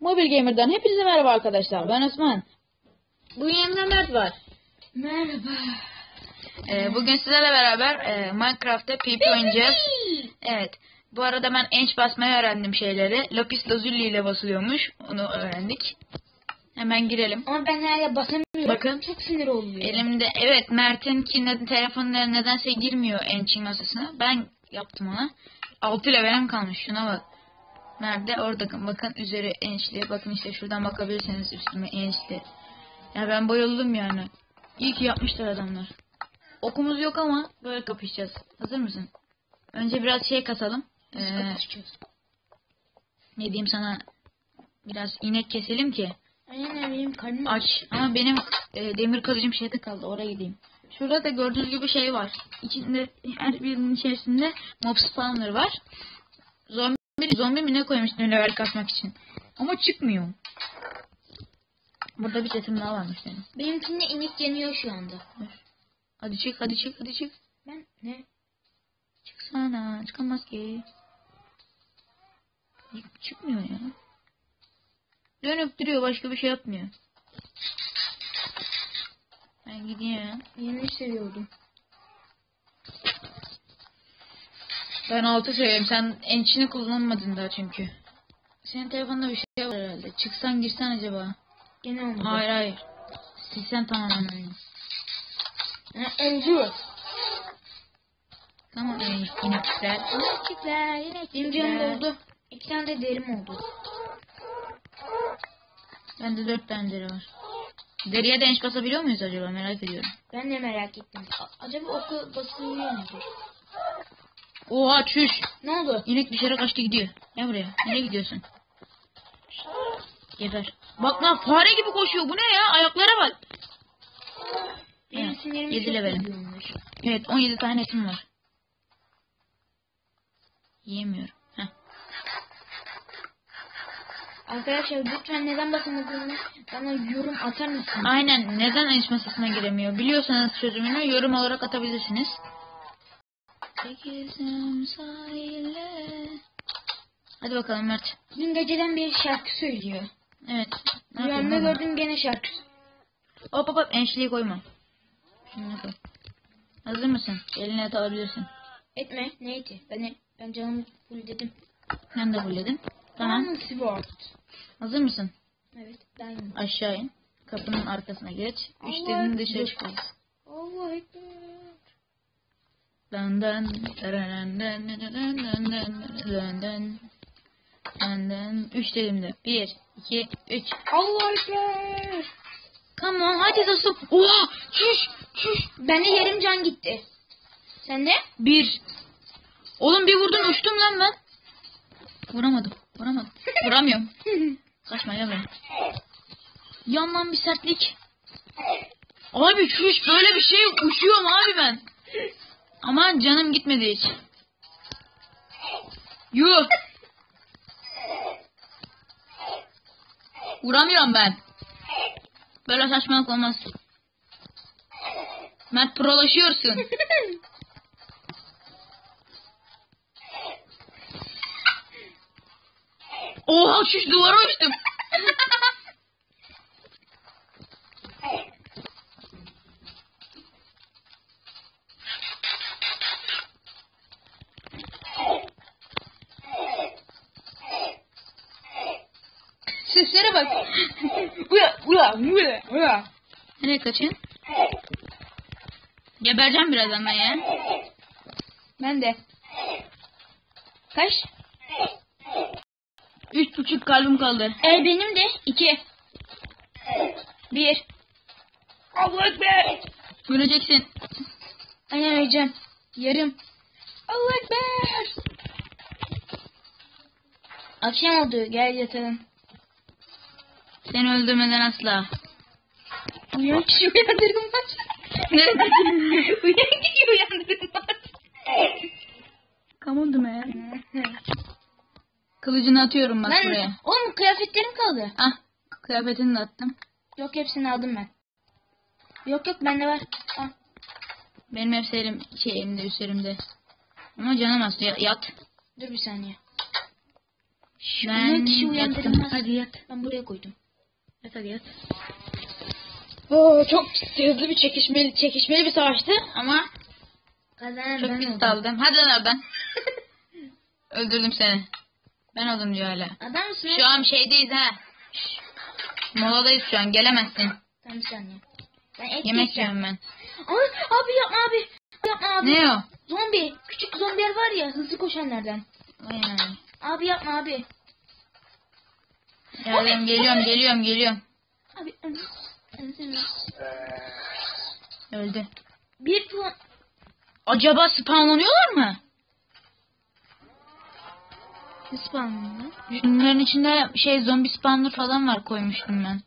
Mobil Gamer'dan hepinize merhaba arkadaşlar. Ben Osman. Bugün yanımda Mert var. Merhaba. Ee, bugün sizlerle beraber e, Minecraft'ta PvP oynayacağız. Evet. Bu arada ben enç basmayı öğrendim şeyleri. Lapis lazuli ile basılıyormuş. Onu öğrendik. Hemen girelim. Ama ben hala basamıyorum. Bakın. Çok sinir oluyor. Elimde evet Mert'in ki ne, telefonuna nedense girmiyor ençin masasına. Ben yaptım ona. 6 levelim kalmış. Şuna bak. Nerede? Orada bakın üzeri ençli. Bakın işte şuradan bakabilirsiniz üstüme ençli. Ya ben bayıldım yani. İyi ki yapmışlar adamlar. Okumuz yok ama böyle kapışacağız. Hazır mısın? Önce biraz şey kasalım. Ee, ne diyeyim sana? Biraz inek keselim ki Aynen benim karnım aç. Ama benim e, demir kılıcım şeyde kaldı. Oraya gideyim. Şurada da gördüğünüz gibi şey var. İçinde her birinin içerisinde mob spawner var. Zombi, zombi mi ne koymuştum level kasmak için. Ama çıkmıyor. Burada bir setim daha varmış senin. Benimkinde inek yeniyor şu anda. Hadi çık hadi çık hadi çık. Ben ne? Çıksana çıkamaz ki. Çıkmıyor ya. Dönüp duruyor başka bir şey yapmıyor. Ben gideyim. Yeni seviyordum. Ben altı söyleyeyim. Sen ençini kullanmadın daha çünkü. Senin telefonda bir şey var herhalde. Çıksan girsen acaba. Gene olmadı. Hayır hayır. Silsen tamamen oyunu. Öldü. Tamam. İnekçikler, inekçikler. Benim canım oldu. İki tane de derim oldu. Bende dört tane deri var. Deriye de enç basabiliyor muyuz acaba merak ediyorum. Ben de merak ettim. A- acaba oku basılıyor mudur? Oha çüş. Ne oldu? İnek dışarı kaçtı gidiyor. Gel buraya. Nereye gidiyorsun? Geber. Bak lan fare gibi koşuyor. Bu ne ya? Ayaklara bak. Benim Evet, yedi çok levelim. bozuyormuş. Evet 17 tane etim var. Yiyemiyorum. Heh. Arkadaşlar lütfen neden basamadığını bana yorum atar mısın? Aynen. Neden enç masasına giremiyor? Biliyorsanız çözümünü yorum olarak atabilirsiniz. Sahile. Hadi bakalım Mert. Dün geceden beri şarkı söylüyor. Evet. Rüyamda gördüm gene şarkı. Hop hop hop ençliği koyma. Şunu koy. Hazır mısın? Eline et alabilirsin. Etme neydi? Ben, ben canımı full dedim. Ben de fulledim. Tamam. Diamond Sword. Hazır mısın? Evet Diamond. Aşağı in. Kapının arkasına geç. Dediğinde dışarı çıkacağız. Allah ekber. Dın dın dın. Dın dın. Üç dediğimde. Bir, iki, üç. Allah ekber. Come on hadi dostum. Oha! Çüş! Çüş! Ben de yarım can gitti. Sen de? Bir. Oğlum bir vurdum uçtum lan ben. Vuramadım. Vuramadım. Vuramıyorum. Kaçma ya ben. Yandan bir sertlik. Abi çüş böyle bir şey uçuyorum abi ben. Ama canım gitmedi hiç. Yuh. Vuramıyorum ben. Böyle saçmalık olmaz. Mert prolaşıyorsun. Oha şuş duvara uçtum. Seslere bak. uya uya uya uya. Nereye kaçın? Gebereceğim birazdan ben ya. Ben de. Kaç? Üç buçuk kalbim kaldı. E benim de. iki. Bir. Allah ekber. Göreceksin. Aynen öleceğim. Yarım. Allah ekber. Akşam oldu. Gel yatalım. Seni öldürmeden asla. Uyan kişi uyandırılmaz. Ne? Uyan kişi uyandırılmaz. Come on man. Kılıcını atıyorum bak buraya. Lan oğlum kıyafetlerim kaldı. Ah kıyafetini de attım. Yok hepsini aldım ben. Yok yok bende var. Al. Benim hepsi elim, şey elimde üstlerimde. Ama canım az ya- yat. Dur bir saniye. Ben kişi uyandırılmaz. Hadi yat. Ben buraya koydum. Hadi yat. Oo, çok hızlı bir çekişmeli, çekişmeli bir savaştı ama Kazanan çok ben pis oldum. daldım. Hadi lan oradan. Öldürdüm seni. Ben oldum diyor hala. Adam mısın? Şu an şeydeyiz ha. Moladayız şu an gelemezsin. Tamam bir saniye. Ben et Yemek yiyeceğim. yiyorum ben. Ay, abi yapma abi. Yapma abi. Ne o? Zombi. Küçük zombiler var ya hızlı koşanlardan. Vay. Abi yapma abi. Geldim geliyorum geliyorum geliyorum. Abi. Öldü. bir puan. Acaba spawnlanıyorlar mı? Spawn Şunların içinde şey zombi spawner falan var koymuştum ben.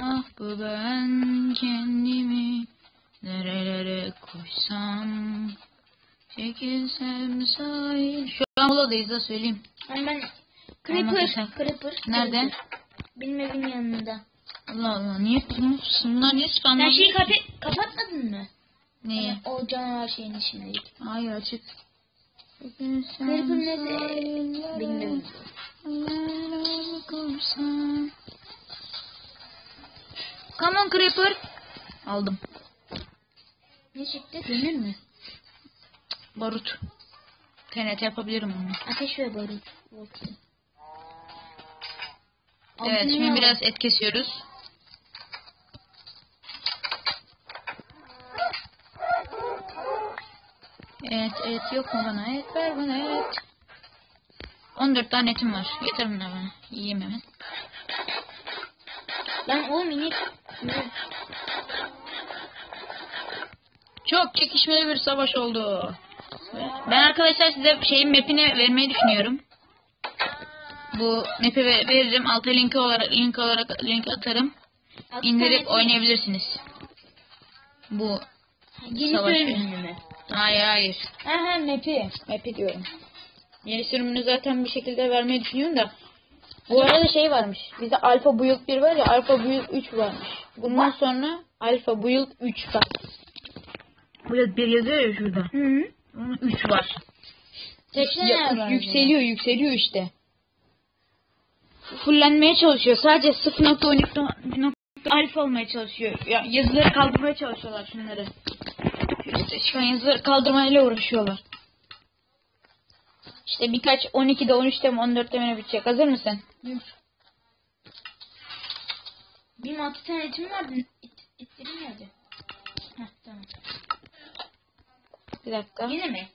Ah bu ben kendimi nerelere koysam çekilsem sahil. Şu an moladayız da söyleyeyim. Ben ben Creeper. güzel. Creeper. Nerede? Benim evimin yanında. Allah Allah niye bunlar niye Sen spamlanıyor? şeyi kapa- kapatmadın mı? Neyi? O canavar şeyin içindeydi. Hayır açık. Creeper nerede? Bilmiyorum. Come on Creeper. Aldım. Ne çıktı? Demir mi? Barut. TNT yapabilirim onu. Ateş ve barut. Bakayım. Evet şimdi biraz et kesiyoruz. Evet et yok mu bana et ver bana et. 14 tane etim var. Yeter bunlar bana. Yiyeyim hemen. Lan oğlum inek. Çok çekişmeli bir savaş oldu. Ben arkadaşlar size şeyin map'ini vermeyi düşünüyorum. Bu map'i ve- veririm. Alta linki olarak link olarak link atarım. İndirip oynayabilirsiniz. Bu Yeni Savaş sürümünü mü? hayır hayır. Aha map'i. Map'i diyorum. Yeni sürümünü zaten bir şekilde vermeyi düşünüyorum da. Bu arada şey varmış. Bizde Alpha Build 1 var ya Alpha Build 3 varmış. Bundan sonra Alpha Build 3 var. Build 1 yazıyor ya şurada. Hı. Bunun 3 var. Seçsene Ya, var yükseliyor yükseliyor işte. Fullenmeye çalışıyor. Sadece 0.12 alfa olmaya çalışıyor. Ya, yazıları kaldırmaya çalışıyorlar şunları. İşte çıkan yazıları kaldırmayla uğraşıyorlar. İşte birkaç 12'de 13'te mi 14'te mi ne bitecek. Hazır mısın? Dur. Benim altı tane etim vardı. İt, nerede? Heh tamam. Bir dakika. Yine mi?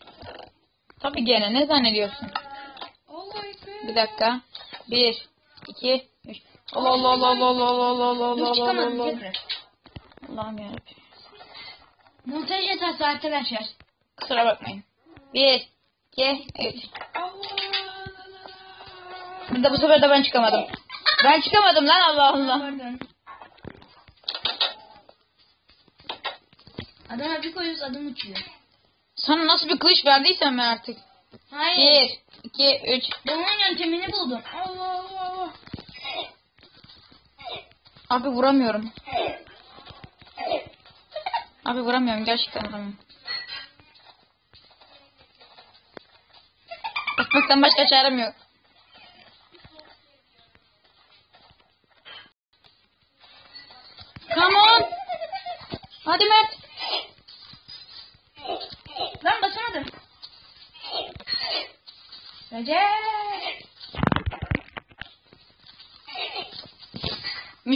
Tabii gene ne zannediyorsun? Bir dakika. 1 2 3 Allah Allah Allah Allah Allah Allah Allah Allah Allah Allah tekrar. Allah'ım yarabbim. Montaj hatası arkadaşlar. Kusura bakmayın. 1 2 3 Bir de bu sefer de ben çıkamadım. Ben çıkamadım lan Allah Allah. Pardon. Adama bir koyuyoruz adam uçuyor. Sana nasıl bir kılıç verdiysem ben artık. Hayır. 1 2 3 Ben onun yöntemini buldum. Allah Allah Allah. Abi vuramıyorum. Abi vuramıyorum gerçekten vuramıyorum. Bakmaktan başka çarem yok. Come on. Hadi Mert.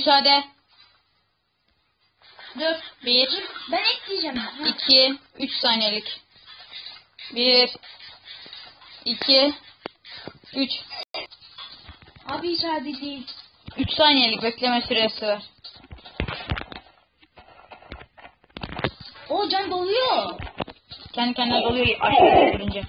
Müsaade. Dur. 1, Ben ekleyeceğim. 2, 3 saniyelik. 1, 2, 3. Abi hiç adil değil. 3 saniyelik bekleme süresi var. O can doluyor. Kendi kendine doluyor aşağıya görünce.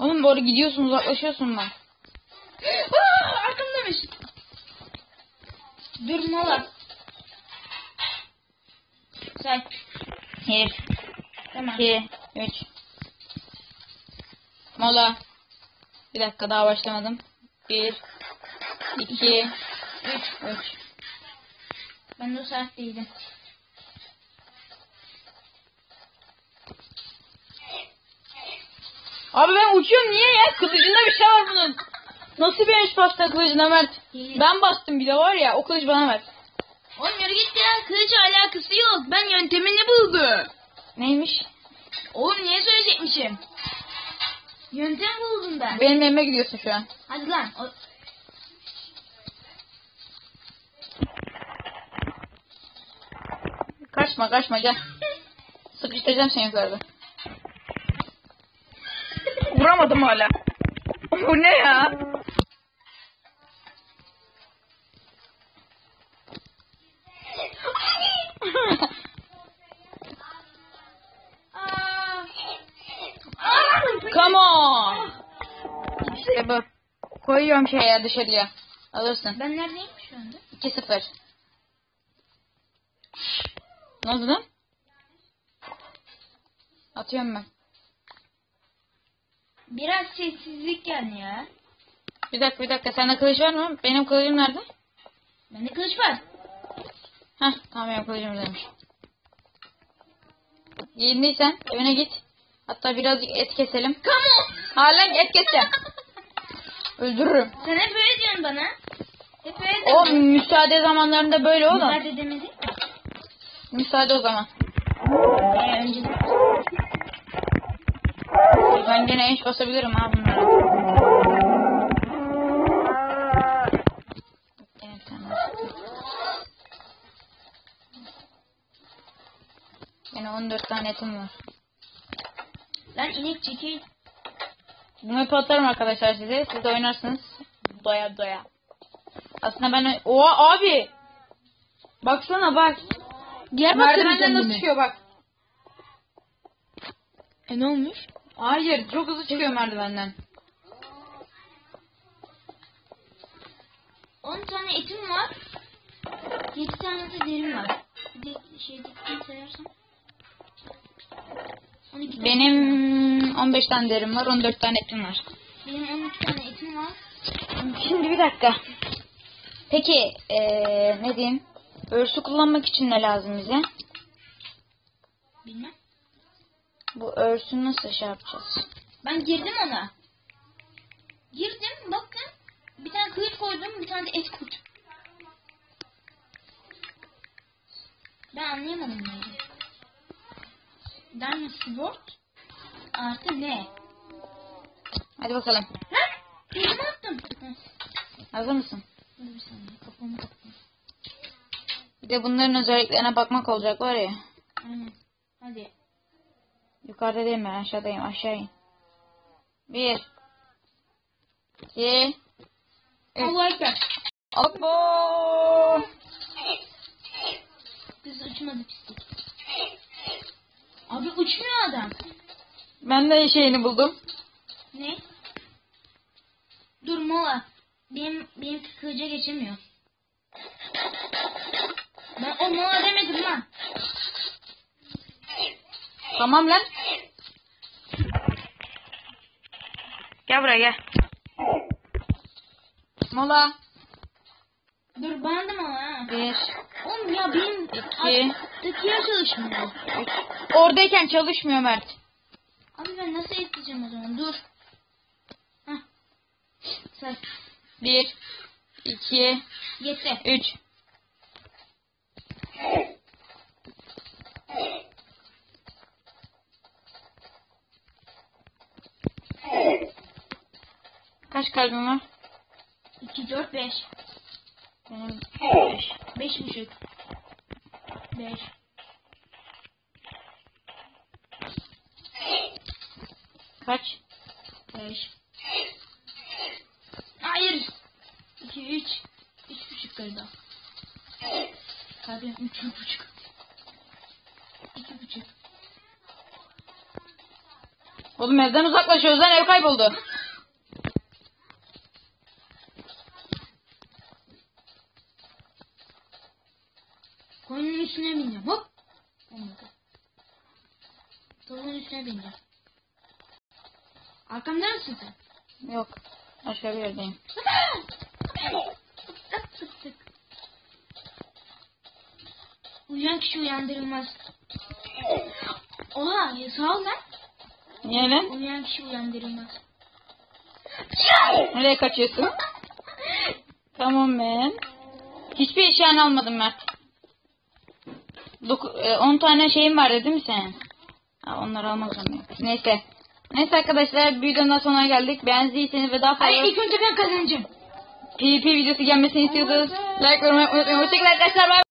Oğlum doğru gidiyorsun uzaklaşıyorsun lan. Aa, arkamdamış. Dur mola. Say. Bir, Tamam. iki, üç. Mola. Bir dakika daha başlamadım. Bir, iki, üç, üç. Ben de o saatteydim. Abi ben uçuyorum niye ya? Kılıcında bir şey var bunun. Nasıl bir bastı kılıcına Mert? Ben bastım bir de var ya o kılıç bana ver. Oğlum yürü git ya. Kılıç alakası yok. Ben yöntemini buldum. Neymiş? Oğlum niye söyleyecekmişim? Yöntem buldum ben. Benim evime gidiyorsun şu an. Hadi lan. O... Kaçma kaçma gel. Sıkıştıracağım seni yukarıda. Vuramadım hala. Bu ne ya? Come on. İşte bu. Koyuyorum şeye dışarıya. Alırsın. Ben neredeyim şu anda? 2-0. Ne oldu lan? Atıyorum ben. Biraz sessizlik gel ya. Bir dakika bir dakika. Sende kılıç var mı? Benim kılıcım nerede? Bende kılıç var. Heh tamam benim kılıcım buradaymış. Giyindiysen evine git. Hatta birazcık et keselim. Come Halen et keseceğim. Öldürürüm. Sen hep öyle diyorsun bana. Hep öyle O diyorsun. müsaade zamanlarında böyle oğlum. Müsaade demedik. Müsaade o zaman. Ee, önce Ben gene eş basabilirim ha bunlara. Yine 14 tane etim var. Lan inek çekil. Bunu hep atarım arkadaşlar size. Siz de oynarsınız. Doya doya. Aslında ben... Oha abi! Baksana bak. Diğer Merdivenden nasıl çıkıyor bak. E ne olmuş? Hayır çok hızlı çıkıyor merdivenden. 10 tane etim var. 7 tane de derim var. Bir de şeydeki sayarsam. 12 tane Benim 15 tane derim var 14 tane etim var. Benim 12 tane etim var. Şimdi bir dakika. Peki ee, ne diyeyim? Örsü kullanmak için ne lazım bize? Bu örsü nasıl şey yapacağız? Ben girdim ona. Girdim baktım. Bir tane kılıç koydum bir tane de et koydum. Ben anlayamadım bunu. Diamond Sword artı ne? Hadi bakalım. Lan! Elime attım. Hazır mısın? Dur bir saniye kafamı kapattım. Bir de bunların özelliklerine bakmak olacak var ya. Aynen. Hadi. Yukarıda değil mi? Aşağıdayım. Aşağı in. Bir. İki. Üç. Allah ekber. Abo. Kız uçmadı pislik. Abi uçmuyor adam. Ben de şeyini buldum. Ne? Dur mola. Benim, benim kılıca geçemiyor. Ben o mola demedim lan. Tamam lan. Gel buraya gel. Mola. Dur bana da mola. Bir. Oğlum ya benim İki. alttakiler çalışmıyor. Üç. Oradayken çalışmıyor Mert. Abi ben nasıl ekleyeceğim o zaman? Dur. Hah. Say. Bir. iki, Yetti. Üç. Kaç kalbim var? 2, 4, 5. Benim beş. 5 buçuk. 5. Kaç? 5. Hayır. 2, 3. 3 buçuk galiba. Kalbim 3 buçuk. 2 buçuk. Oğlum evden uzaklaşıyoruz lan ev kayboldu. Koyunun üstüne bineceğim. Hop. Olmadı. Üstüne bineceğim. Arkamda mısın sen? Yok. Başka bir yerdeyim. Tık tık tık. Uyuyan kişi uyandırılmaz. Oha ya sağ ol lan. Niye lan? Uyuyan kişi uyandırılmaz. Nereye kaçıyorsun? Tamam ben. Hiçbir eşyanı almadım Mert. 10 tane şeyim vardı değil mi senin? Ha, onları almak zorundayım. Neyse. Neyse arkadaşlar videonun sonuna geldik. Beğendiyseniz ve daha fazla Hayır ilk önce ben kazanacağım. PvP videosu gelmesini istiyorsanız like, yorum yapmayı unutmayın. Hoşçakalın arkadaşlar. Bye.